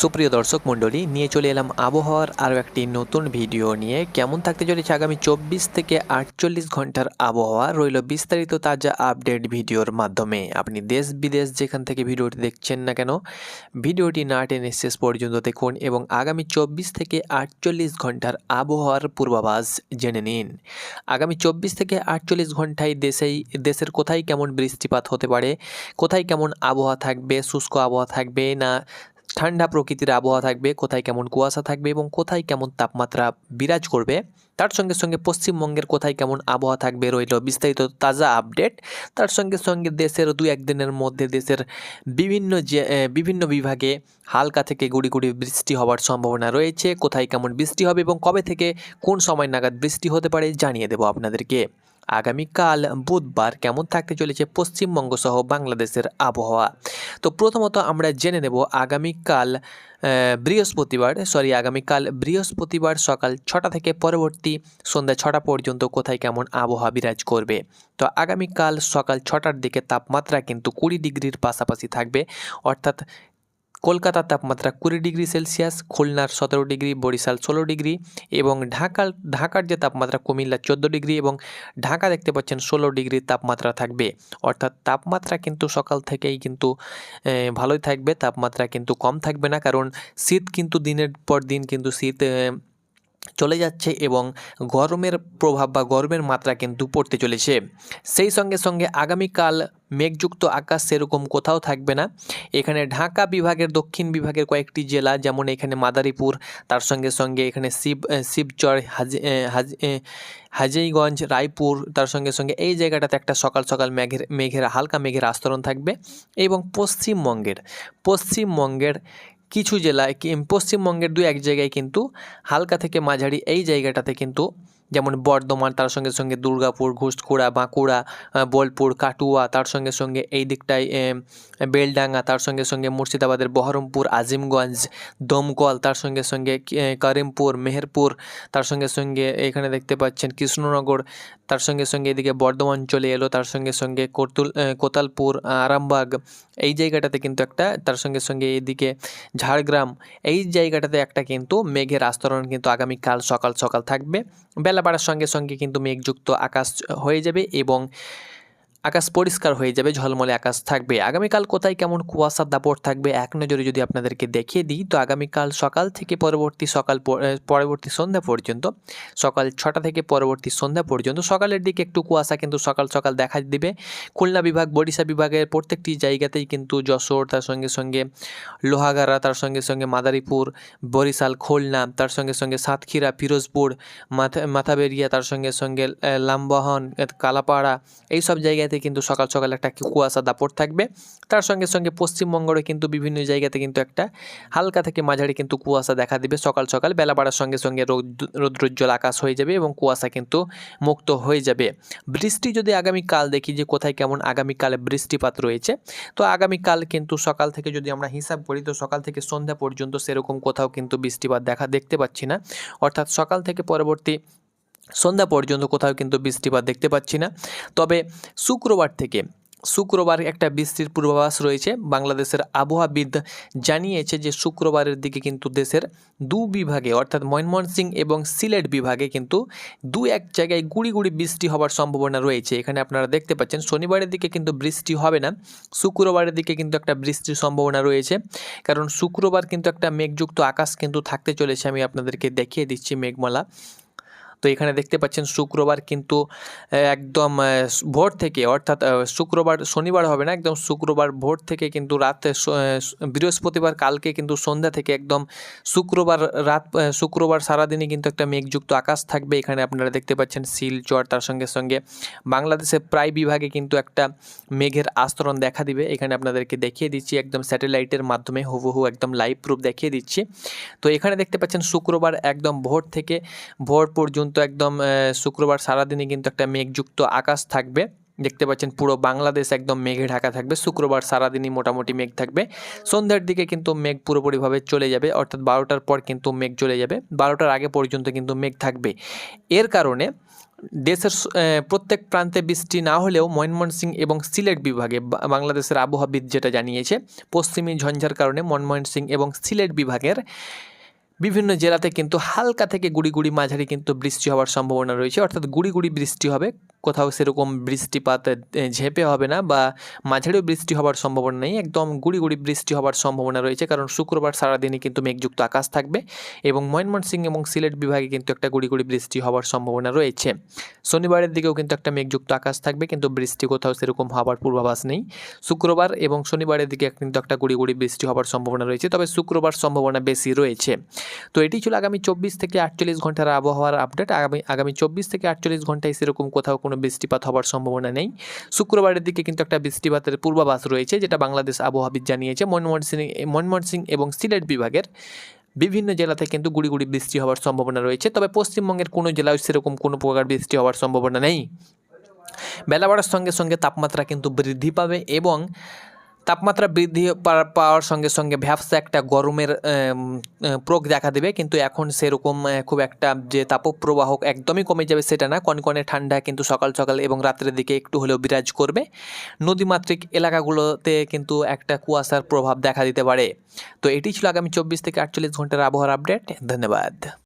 সুপ্রিয় দর্শক মণ্ডলী, নিয়ে চলে এলাম আবহাওয়ার আরও একটি নতুন ভিডিও নিয়ে। কেমন থাকতে চলেছে আগামী চব্বিশ থেকে আটচল্লিশ ঘণ্টার আবহাওয়া? রইল বিস্তারিত তাজা আপডেট ভিডিওর মাধ্যমে। আপনি দেশ বিদেশ যেখান থেকে ভিডিওটি দেখছেন না কেন, ভিডিওটি না টেনে শেষ পর্যন্ত দেখুন এবং আগামী চব্বিশ থেকে আটচল্লিশ ঘণ্টার আবহাওয়ার পূর্বাভাস জেনে নিন। আগামী চব্বিশ থেকে আটচল্লিশ ঘন্টায় দেশেই, দেশের কোথায় কেমন বৃষ্টিপাত হতে পারে, কোথায় কেমন আবহাওয়া থাকবে, শুষ্ক আবহাওয়া থাকবে না ঠান্ডা প্রকৃতির আবহাওয়া থাকবে, কোথায় কেমন কুয়াশা থাকবে এবং কোথায় কেমন তাপমাত্রা বিরাজ করবে। তার সঙ্গে সঙ্গে পশ্চিমবঙ্গের কোথায় কেমন আবহাওয়া থাকবে রইল বিস্তারিত তাজা আপডেট। তার সঙ্গে সঙ্গে দেশের দু একদিনের মধ্যে দেশের বিভিন্ন যে বিভিন্ন বিভাগে হালকা থেকে গুড়ি গুড়ি বৃষ্টি হওয়ার সম্ভাবনা রয়েছে। কোথায় কেমন বৃষ্টি হবে এবং কবে থেকে কোন সময় নাগাদ বৃষ্টি হতে পারে জানিয়ে দেবো আপনাদেরকে। আগামীকাল বুধবার কেমন থাকতে চলেছে পশ্চিমবঙ্গ সহ বাংলাদেশের আবহাওয়া? তো প্রথমত আমরা জেনে নেব আগামীকাল বৃহস্পতিবার সরি আগামীকাল বৃহস্পতিবার সকাল ছটা থেকে পরবর্তী সন্ধ্যা ছটা পর্যন্ত কোথায় কেমন আবহাওয়া বিরাজ করবে? তো আগামীকাল সকাল ছটার দিকে তাপমাত্রা কিন্তু কুড়ি ডিগ্রির পাশাপাশি থাকবে, অর্থাৎ কলকাতার তাপমাত্রা কুড়ি ডিগ্রি সেলসিয়াস, খুলনার সতেরো ডিগ্রি, বরিশাল ষোলো ডিগ্রি এবং ঢাকার ঢাকার যে তাপমাত্রা কুমিল্লা চোদ্দ ডিগ্রি এবং ঢাকা দেখতে পাচ্ছেন ষোলো ডিগ্রি তাপমাত্রা থাকবে। অর্থাৎ তাপমাত্রা কিন্তু সকাল থেকেই কিন্তু ভালোই থাকবে, তাপমাত্রা কিন্তু কম থাকবে না, কারণ শীত কিন্তু দিনের পর দিন কিন্তু শীত চলে যাচ্ছে এবং গরমের প্রভাব বা গরমের মাত্রা কিন্তু পড়তে চলেছে। সেই সঙ্গে সঙ্গে আগামীকাল মেঘযুক্ত আকাশ সেরকম কোথাও থাকবে না। এখানে ঢাকা বিভাগের, দক্ষিণ বিভাগের কয়েকটি জেলা যেমন এখানে মাদারীপুর, তার সঙ্গে সঙ্গে এখানে শিব শিবচর, হাজি হাজিগঞ্জ রায়পুর, তার সঙ্গে সঙ্গে এই জায়গাটাতে একটা সকাল সকাল মেঘের মেঘের, হালকা মেঘের আস্তরণ থাকবে। এবং পশ্চিমবঙ্গের পশ্চিমবঙ্গের কিছু জেলায় পশ্চিমবঙ্গের দু এক জায়গায় কিন্তু হালকা থেকে মাঝারি এই জায়গাটাতে কিন্তু যেমন বর্ধমান, তার সঙ্গে সঙ্গে দুর্গাপুর ঘুষকুড়া বাঁকুড়া বোলপুর, কাটুয়া, তার সঙ্গে সঙ্গে এই দিকটায় বেলডাঙ্গা, তার সঙ্গে সঙ্গে মুর্শিদাবাদের বহরমপুর, আজিমগঞ্জ, দমকল, তার সঙ্গে সঙ্গে করিমপুর, মেহেরপুর, তার সঙ্গে সঙ্গে এখানে দেখতে পাচ্ছেন কৃষ্ণনগর, তার সঙ্গে সঙ্গে এদিকে বর্ধমান চলে এলো, তার সঙ্গে সঙ্গে কোতুল কোতালপুর, আরামবাগ, এই জায়গাটাতে কিন্তু একটা, তার সঙ্গে সঙ্গে এদিকে ঝাড়গ্রাম, এই জায়গাটাতে একটা কিন্তু মেঘের আস্তরণ কিন্তু আগামীকাল সকাল সকাল থাকবে। বেলা বাড়ার সঙ্গে সঙ্গে কিন্তু মেঘযুক্ত আকাশ হয়ে যাবে এবং আকাশ পরিষ্কার হয়ে যাবে, ঝলমলে আকাশ থাকবে। আগামীকাল কোথায় কেমন কুয়াশার দাপট থাকবে, এক নজরে যদি আপনাদেরকে দেখিয়ে দিই, তো আগামীকাল সকাল থেকে পরবর্তী সকাল পরবর্তী সন্ধ্যা পর্যন্ত, সকাল ছটা থেকে পরবর্তী সন্ধ্যা পর্যন্ত, সকালের দিকে একটু কুয়াশা কিন্তু সকাল সকাল দেখা দিবে। খুলনা বিভাগ, বরিশা বিভাগের প্রত্যেকটি জায়গাতেই কিন্তু যশোর, তার সঙ্গে সঙ্গে লোহাগাড়া, তার সঙ্গে সঙ্গে মাদারীপুর, বরিশাল, খুলনা, তার সঙ্গে সঙ্গে সাতক্ষীরা ফিরোজপুর মাথা, মাথাবেরিয়া, তার সঙ্গে সঙ্গে লামবহন কালাপাড়া এই সব জায়গাতে কিন্তু সকাল সকাল একটা কুয়াশা দাপট থাকবে। তার সঙ্গে সঙ্গে পশ্চিমবঙ্গেরও কিন্তু বিভিন্ন জায়গাতে কিন্তু একটা হালকা থেকে মাঝারি কিন্তু কুয়াশা দেখা দিবে সকাল সকাল। বেলা বাড়ার সঙ্গে সঙ্গে রৌদ্র- রৌদ্রোজ্জ্বল আকাশ হয়ে যাবে এবং কুয়াশা কিন্তু মুক্ত হয়ে যাবে। বৃষ্টি যদি আগামীকাল দেখি যে কোথায় কেমন আগামীকালে বৃষ্টিপাত রয়েছে, তো আগামীকাল কিন্তু সকাল থেকে যদি আমরা হিসাব করি, তো সকাল থেকে সন্ধ্যা পর্যন্ত সেরকম কোথাও কিন্তু বৃষ্টিপাত দেখা, দেখতে পাচ্ছি না। অর্থাৎ সকাল থেকে পরবর্তী সন্ধ্যা পর্যন্ত কোথাও কিন্তু বৃষ্টিপাত দেখতে পাচ্ছি না। তবে শুক্রবার থেকে, শুক্রবার একটা বৃষ্টির পূর্বাভাস রয়েছে। বাংলাদেশের আবহাওয়াবিদ জানিয়েছে যে শুক্রবারের দিকে কিন্তু দেশের দু বিভাগে, অর্থাৎ ময়মনসিংহ এবং সিলেট বিভাগে কিন্তু দু এক জায়গায় গুড়ি গুড়ি বৃষ্টি হওয়ার সম্ভাবনা রয়েছে। এখানে আপনারা দেখতে পাচ্ছেন, শনিবারের দিকে কিন্তু বৃষ্টি হবে না, শুক্রবারের দিকে কিন্তু একটা বৃষ্টির সম্ভাবনা রয়েছে। কারণ শুক্রবার কিন্তু একটা মেঘযুক্ত আকাশ কিন্তু থাকতে চলেছে, আমি আপনাদেরকে দেখিয়ে দিচ্ছি মেঘমালা। তো এখানে দেখতে পাচ্ছেন শুক্রবার কিন্তু একদম ভোর থেকে, অর্থাৎ শুক্রবার শনিবার হবে না, একদম শুক্রবার ভোর থেকে কিন্তু রাতে বৃহস্পতিবার কালকে কিন্তু সন্ধ্যা থেকে একদম শুক্রবার রাত শুক্রবার সারাদিনই কিন্তু একটা মেঘযুক্ত আকাশ থাকবে। এখানে আপনারা দেখতে পাচ্ছেন শিলচর তার সঙ্গে সঙ্গে বাংলাদেশের প্রায় বিভাগে কিন্তু একটা মেঘের আস্তরণ দেখা দিবে। এখানে আপনাদেরকে দেখিয়ে দিচ্ছি, একদম স্যাটেলাইটের মাধ্যমে হুবহু একদম লাইভ প্রুফ দেখিয়ে দিচ্ছি। তো এখানে দেখতে পাচ্ছেন শুক্রবার একদম ভোর থেকে, ভোর পর্যন্ত একদম শুক্রবার সারাদিনই কিন্তু একটা মেঘযুক্ত আকাশ থাকবে। দেখতে পাচ্ছেন পুরো বাংলাদেশ একদম মেঘে ঢাকা থাকবে। শুক্রবার সারাদিনই মোটামুটি মেঘ থাকবে। সন্ধ্যার দিকে কিন্তু মেঘ পুরোপুরিভাবে চলে যাবে, অর্থাৎ বারোটার পর কিন্তু মেঘ চলে যাবে। বারোটার আগে পর্যন্ত কিন্তু মেঘ থাকবে। এর কারণে দেশের প্রত্যেক প্রান্তে বৃষ্টি না হলেও ময়মনসিংহ এবং সিলেট বিভাগে বাংলাদেশের আবহাওয়াবিদ যেটা জানিয়েছে, পশ্চিমী ঝঞ্ঝার কারণে ময়মনসিংহ এবং সিলেট বিভাগের বিভিন্ন জেলাতে কিন্তু হালকা থেকে গুড়ি গুড়ি মাঝারি কিন্তু বৃষ্টি হওয়ার সম্ভাবনা রয়েছে, অর্থাৎ গুড়ি গুড়ি বৃষ্টি হবে কোথাও সেরকম বৃষ্টিপাত ঝেঁপে হবে না বা মাঝারিও বৃষ্টি হওয়ার সম্ভাবনা নেই। একদম গুড়ি গুড়ি বৃষ্টি হওয়ার সম্ভাবনা রয়েছে কারণ শুক্রবার সারাদিনই কিন্তু মেঘযুক্ত আকাশ থাকবে এবং ময়মনসিংহ এবং সিলেট বিভাগে কিন্তু একটা গুড়ি গুড়ি বৃষ্টি হওয়ার সম্ভাবনা রয়েছে। শনিবারের দিকেও কিন্তু একটা মেঘযুক্ত আকাশ থাকবে কিন্তু বৃষ্টি কোথাও সেরকম হওয়ার পূর্বাভাস নেই। শুক্রবার এবং শনিবারের দিকে কিন্তু একটা গুড়ি গুড়ি বৃষ্টি হওয়ার সম্ভাবনা রয়েছে, তবে শুক্রবার সম্ভাবনা বেশি রয়েছে। তো এটি ছিল আগামী চব্বিশ থেকে আটচল্লিশ ঘণ্টার আবহাওয়ার আপডেট। আগামী আগামী চব্বিশ থেকে আটচল্লিশ ঘন্টায় সেরকম কোথাও কোনো বৃষ্টিপাত হওয়ার সম্ভাবনা নেই। শুক্রবারের দিকে কিন্তু একটা বৃষ্টিপাতের পূর্বাভাস রয়েছে, যেটা বাংলাদেশ আবহাওয়াবিদ জানিয়েছে। মনমোহন সিং মনমোহন সিং এবং সিলেট বিভাগের বিভিন্ন জেলাতে কিন্তু গুড়ি গুড়ি বৃষ্টি হওয়ার সম্ভাবনা রয়েছে। তবে পশ্চিমবঙ্গের কোনো জেলায় সেরকম কোনো প্রকার বৃষ্টি হওয়ার সম্ভাবনা নেই। বেলা বাড়ার সঙ্গে সঙ্গে তাপমাত্রা কিন্তু বৃদ্ধি পাবে এবং তাপমাত্রা বৃদ্ধি পাওয়ার সঙ্গে সঙ্গে ভ্যাপসা একটা গরমের প্রোগ দেখা দেবে। কিন্তু এখন সেরকম খুব একটা যে তাপপ্রবাহ একদমই কমে যাবে সেটা না। কনকনে ঠান্ডা কিন্তু সকাল সকাল এবং রাত্রের দিকে একটু হলেও বিরাজ করবে। নদীমাতৃক এলাকাগুলোতে কিন্তু একটা কুয়াশার প্রভাব দেখা দিতে পারে। তো এটি ছিল আগামী চব্বিশ থেকে আটচল্লিশ ঘণ্টার আবহাওয়ার আপডেট। ধন্যবাদ।